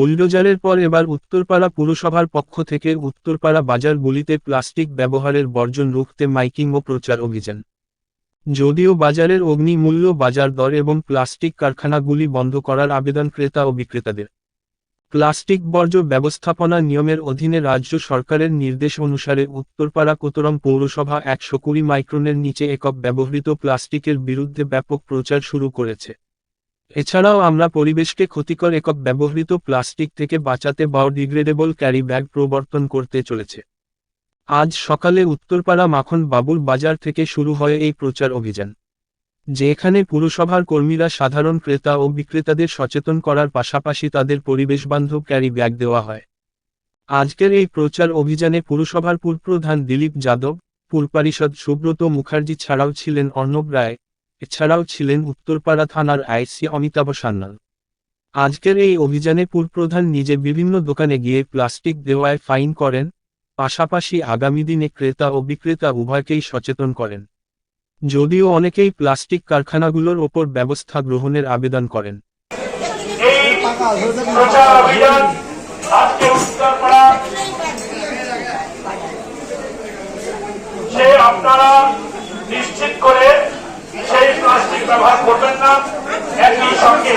বুলডোজারের পর এবার উত্তরপাড়া পুরসভার পক্ষ থেকে উত্তরপাড়া বাজারগুলিতে প্লাস্টিক ব্যবহারের বর্জন রুখতে মাইকিং ও প্রচার অভিযান। যদিও বাজারের অগ্নিমূল্য, বাজার দর এবং প্লাস্টিক কারখানাগুলি বন্ধ করার আবেদন ক্রেতা ও বিক্রেতাদের। প্লাস্টিক বর্জ্য ব্যবস্থাপনা নিয়মের অধীনে রাজ্য সরকারের নির্দেশ অনুসারে উত্তরপাড়া কোতরম পৌরসভা একশো কুড়ি মাইক্রনের নিচে একক ব্যবহৃত প্লাস্টিকের বিরুদ্ধে ব্যাপক প্রচার শুরু করেছে। এছাড়াও আমরা পরিবেশকে ক্ষতিকর একক ব্যবহৃত প্লাস্টিক থেকে বাঁচাতে বায়োডিগ্রেডেবল ক্যারি ব্যাগ প্রবর্তন করতে চলেছে। আজ সকালে উত্তরপাড়া মাখন বাবুর বাজার থেকে শুরু হয় এই প্রচার অভিযান, যেখানে পুরসভার কর্মীরা সাধারণ ক্রেতা ও বিক্রেতাদের সচেতন করার পাশাপাশি তাদের পরিবেশবান্ধব ক্যারি ব্যাগ দেওয়া হয়। আজকের এই প্রচার অভিযানে পুরসভার পুরপ্রধান দিলীপ যাদব পুরপারিষদ সুব্রত মুখার্জি ছাড়াও ছিলেন অর্ণব রায় এছাড়াও ছিলেন উত্তরপাড়া থানার আইসি অমিতাভ সান্যাল। আজকের এই অভিযানে পুরপ্রধান নিজে বিভিন্ন দোকানে গিয়ে প্লাস্টিক দেওয়ায় ফাইন করেন, পাশাপাশি আগামী দিনে ক্রেতা ও বিক্রেতা উভয়কেই সচেতন করেন। যদিও অনেকেই প্লাস্টিক কারখানাগুলোর ওপর ব্যবস্থা গ্রহণের আবেদন করেন। আপনারা নিশ্চিত করে সেই প্লাস্টিক ব্যবহার করবেন না একই সঙ্গে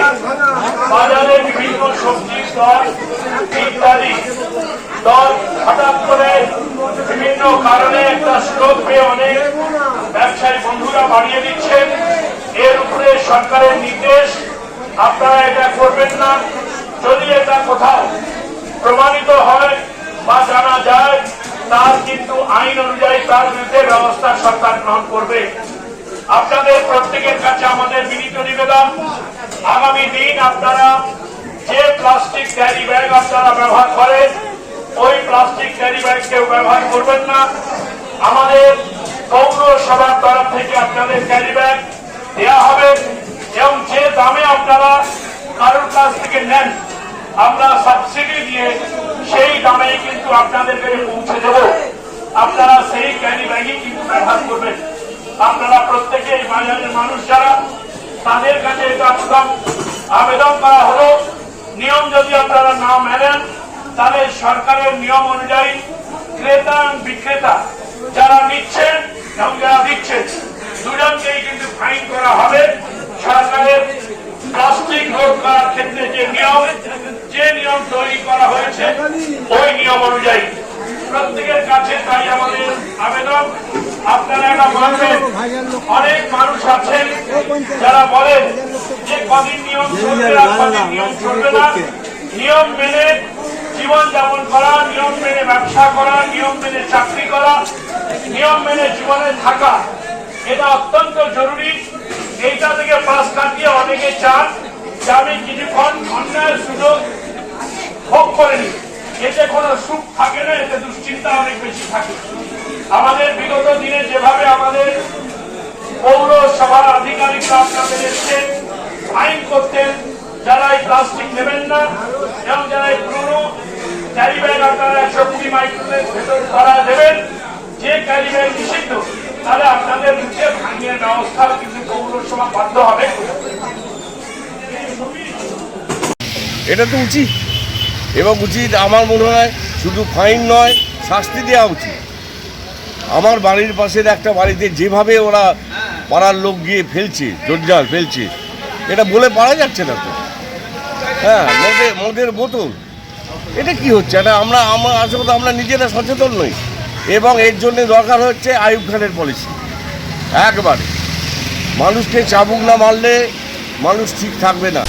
বাজারে বিভিন্ন সবজির দর ইত্যাদি। দর হঠাৎ করে বিভিন্ন কারণে একটা সুযোগ পেয়ে অনেক ব্যবসায়ী বন্ধুরা বাড়িয়ে দিচ্ছেন এর উপরে সরকারের নির্দেশ, আপনারা এটা করবেন না, যদি এটা কোথাও প্রমাণিত হয় বা জানা যায়, তার কিন্তু আইন অনুযায়ী তার বিরুদ্ধে ব্যবস্থা সরকার গ্রহণ করবে। আপনাদের প্রত্যেকের কাছে আমাদের বিনীত নিবেদন। আগামী দিন আপনারা যে প্লাস্টিক ক্যারি ব্যাগ আপনারা ব্যবহার করেন, ওই প্লাস্টিক ক্যারি ব্যাগ কেউ ব্যবহার করবেন না। আমাদের পৌরসভার তরফ থেকে আপনাদের ক্যারি ব্যাগ দেওয়া হবে এবং যে দামে আপনারা কারোর কাছ থেকে নেন, আমরা সাবসিডি দিয়ে সেই দামেই কিন্তু আপনাদের পৌঁছে দেব। আপনারা সেই ক্যারি ব্যাগই কিন্তু ব্যবহার করবেন আপনারা প্রত্যেকে মানুষ যারা, তাদের কাছে এটা প্রথম আবেদন করা হলো। নিয়ম যদি আপনারা না মেনেন, তাহলে সরকারের নিয়ম অনুযায়ী ক্রেতা বিক্রেতা যারা নিচ্ছেন এবং যারা দিচ্ছেন, দুজনকেই কিন্তু ফাইন করা হবে। সরকারের প্লাস্টিক রোধ করার ক্ষেত্রে যে নিয়ম যে নিয়ম তৈরি করা হয়েছে, ওই নিয়ম অনুযায়ী প্রত্যেকের কাছে তাই আমাদের আবেদন আপনারা এটা মানবেন অনেক মানুষ আছেন যারা বলেন যে কদিন নিয়ম চলবে আর কদিন নিয়ম চলবে না। নিয়ম মেনে জীবন যাপন করা নিয়ম মেনে ব্যবসা করা নিয়ম মেনে চাকরি করা নিয়ম মেনে জীবনে থাকা এটা অত্যন্ত জরুরি। এইটা থেকে পাশ কাটিয়ে অনেকে চান যে আমি কিছুক্ষণ অন্যায়ের সুযোগ ভোগ করে নি এতে কোনো সুখ থাকে না এতে দুশ্চিন্তা অনেক বেশি থাকে। আমাদের বিগত দিনে যেভাবে আমাদের পৌরসভার আধিকারিকরা আপনাদের এসছেন আইন করতেন। যারা এই প্লাস্টিক নেবেন না, এবং যারা এই পুরনো ক্যারি ব্যাগ আপনারা একশো কুড়ি মাইক্রোনের ভেতর করা দেবেন, যে ক্যারি ব্যাগ নিষিদ্ধ, তাহলে আপনাদের নিচে ভাঙিয়ে ব্যবস্থা কিন্তু পৌরসভা বাধ্য হবে। এটা তো উচিত। এবং উচিত আমার মনে হয় শুধু ফাইন নয়, শাস্তি দেওয়া উচিত। আমার বাড়ির পাশের একটা বাড়িতে যেভাবে ওরা পাড়ার লোক গিয়ে ফেলছে, জঞ্জাল ফেলছে। এটা বলে পারা যাচ্ছে না তো। হ্যাঁ মদের মদের বোতল। এটা কি হচ্ছে? এটা আমরা আমরা আসলে আমরা নিজেরা সচেতন নই। এবং এর জন্য দরকার হচ্ছে আয়ুব খানের পলিসি একবারে। মানুষকে চাবুক না মারলে মানুষ ঠিক থাকবে না।